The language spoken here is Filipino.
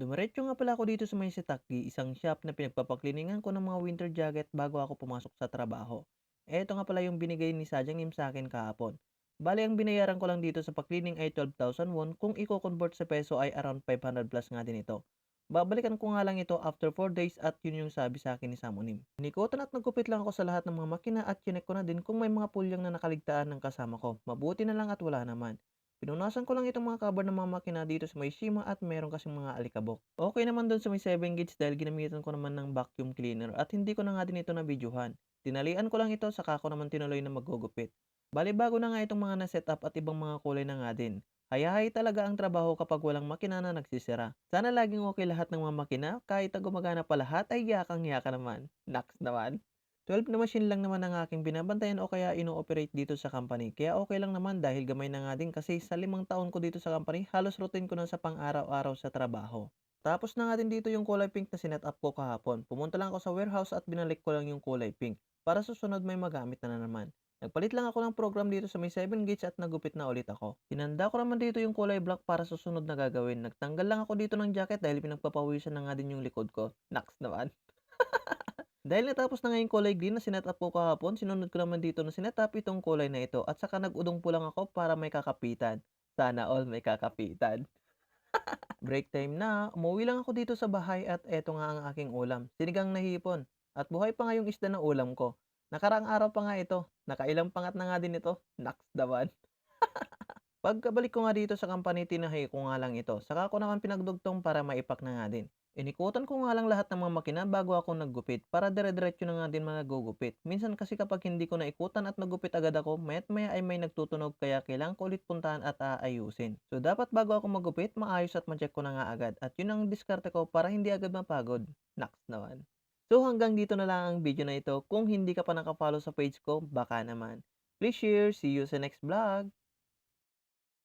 Dumiretso nga pala ako dito sa may Setaki, isang shop na pinagpapakliningan ko ng mga winter jacket bago ako pumasok sa trabaho. Eto nga pala yung binigay ni Sadyang Im sa akin kahapon. Bali, ang binayaran ko lang dito sa paklining ay 12,000 won. Kung i-convert sa peso ay around 500 plus nga din ito. Babalikan ko nga lang ito after 4 days at yun yung sabi sa akin ni Samonim. Nikotan at nagkupit lang ako sa lahat ng mga makina at chinek ko na din kung may mga pulyang na nakaligtaan ng kasama ko. Mabuti na lang at wala naman. Pinunasan ko lang itong mga cover ng mga makina dito sa may at meron kasing mga alikabok. Okay naman doon sa may 7 gauge dahil ginamitan ko naman ng vacuum cleaner at hindi ko na nga din ito na videohan. Tinalian ko lang ito saka ko naman tinuloy na magugupit. Bali bago na nga itong mga na-setup at ibang mga kulay na nga din. Hayahay talaga ang trabaho kapag walang makina na nagsisira. Sana laging okay lahat ng mga makina, kahit na gumagana pa lahat ay yakang-yaka naman. Naks naman. 12 na machine lang naman ang aking binabantayan o kaya ino-operate dito sa company. Kaya okay lang naman dahil gamay na nga din kasi sa limang taon ko dito sa company, halos routine ko na sa pang-araw-araw sa trabaho. Tapos na nga din dito yung kulay pink na sinet up ko kahapon. Pumunta lang ako sa warehouse at binalik ko lang yung kulay pink. Para susunod may magamit na, na naman. Nagpalit lang ako ng program dito sa may 7 gauge at nagupit na ulit ako. Hinanda ko naman dito yung kulay black para susunod na gagawin. Nagtanggal lang ako dito ng jacket dahil pinagpapawisan na nga din yung likod ko. Naks naman. Dahil natapos na nga yung kulay green na sinet up ko kahapon, sinunod ko naman dito na sinet up itong kulay na ito at saka nag-udong po lang ako para may kakapitan. Sana all may kakapitan. Break time na, umuwi lang ako dito sa bahay at eto nga ang aking ulam. Sinigang na hipon. At buhay pa nga yung isda na ulam ko. Nakaraang araw pa nga ito. Nakailang pangat na nga din ito. Naks naman. Pagkabalik ko nga dito sa company, tinahay ko nga lang ito. Saka ko naman pinagdugtong para maipak na nga din. Inikutan ko nga lang lahat ng mga makina bago ako naggupit para dire-diretso na nga din mga nagugupit. Minsan kasi kapag hindi ko naikutan at naggupit agad ako, mayat maya ay may nagtutunog kaya kailangan ko ulit puntahan at aayusin. So dapat bago ako maggupit, maayos at ma-check ko na nga agad. At yun ang diskarte ko para hindi agad mapagod. Naks naman. So hanggang dito na lang ang video na ito. Kung hindi ka pa nakafollow sa page ko, baka naman. Please share. See you sa next vlog.